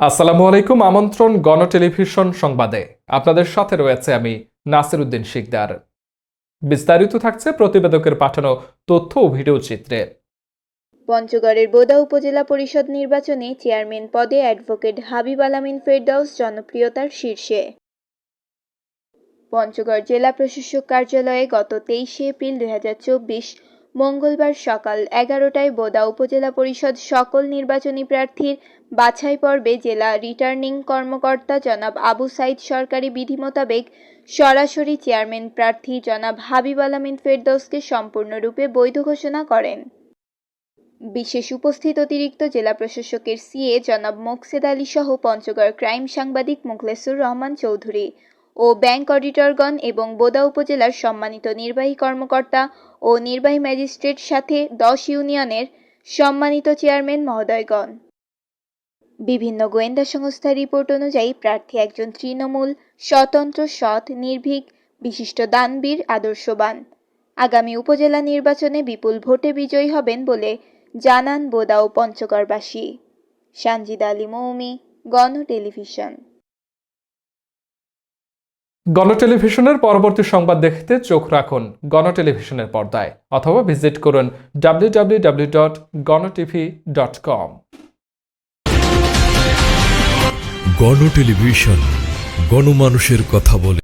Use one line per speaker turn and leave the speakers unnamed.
আসসালামু আলাইকুম, আমন্ত্রণ গণ টেলিভিশন সংবাদে। আপনাদের সাথে রয়েছে আমি নাসির উদ্দিন শিকদার। বিস্তারিত থাকছে প্রতিবেদকের পাঠানো তথ্য ও ভিডিও চিত্রে।
পঞ্চগড়ের বোদা উপজেলা পরিষদ নির্বাচনে চেয়ারম্যান পদে অ্যাডভোকেট হাবিব আলামিন ফেরদাউস জনপ্রিয়তার শীর্ষে। পঞ্চগড় জেলা প্রশাসক কার্যালয়ে গত তেইশে এপ্রিল দুই হাজার চব্বিশ মঙ্গলবার সকাল এগারোটায় বোদা উপজেলা পরিষদ সকল নির্বাচনী প্রার্থীর বাছাই পর্বে জেলা রিটার্নিং কর্মকর্তা জনাব আবু সাইদ সরকারি বিধি মোতাবেক সরাসরি চেয়ারম্যান প্রার্থী জনাব হাবিব আলামিন ফেরদৌসকে সম্পূর্ণরূপে বৈধ ঘোষণা করেন। বিশেষ উপস্থিত অতিরিক্ত জেলা প্রশাসকের সিএ জনাব মোকসেদ আলী সহ পঞ্চগড় ক্রাইম সাংবাদিক মুখলেসুর রহমান চৌধুরী। ও ব্যাংক অডিটরগণ এবং বোদা উপজেলার সম্মানিত নির্বাহী কর্মকর্তা ও নির্বাহী ম্যাজিস্ট্রেট সাথে দশ ইউনিয়নের সম্মানিত চেয়ারম্যান মহোদয়গণ। বিভিন্ন গোয়েন্দা সংস্থার রিপোর্ট অনুযায়ী প্রার্থী একজন তৃণমূল, স্বতন্ত্র, সৎ, নির্ভীক, বিশিষ্ট দানবীর, আদর্শবান। আগামী উপজেলা নির্বাচনে বিপুল ভোটে বিজয়ী হবেন বলে জানান বোদা ও পঞ্চগড়বাসী। সানজিদা আলী মৌমি, গণ টেলিভিশন।
গণ টেলিভিশনের পরবর্তী সংবাদ দেখতে চোখ রাখুন গণ টেলিভিশনের পর্দায় অথবা ভিজিট করুন W dot GonoTV dot com
Gono television গণমানুষের কথা বলে।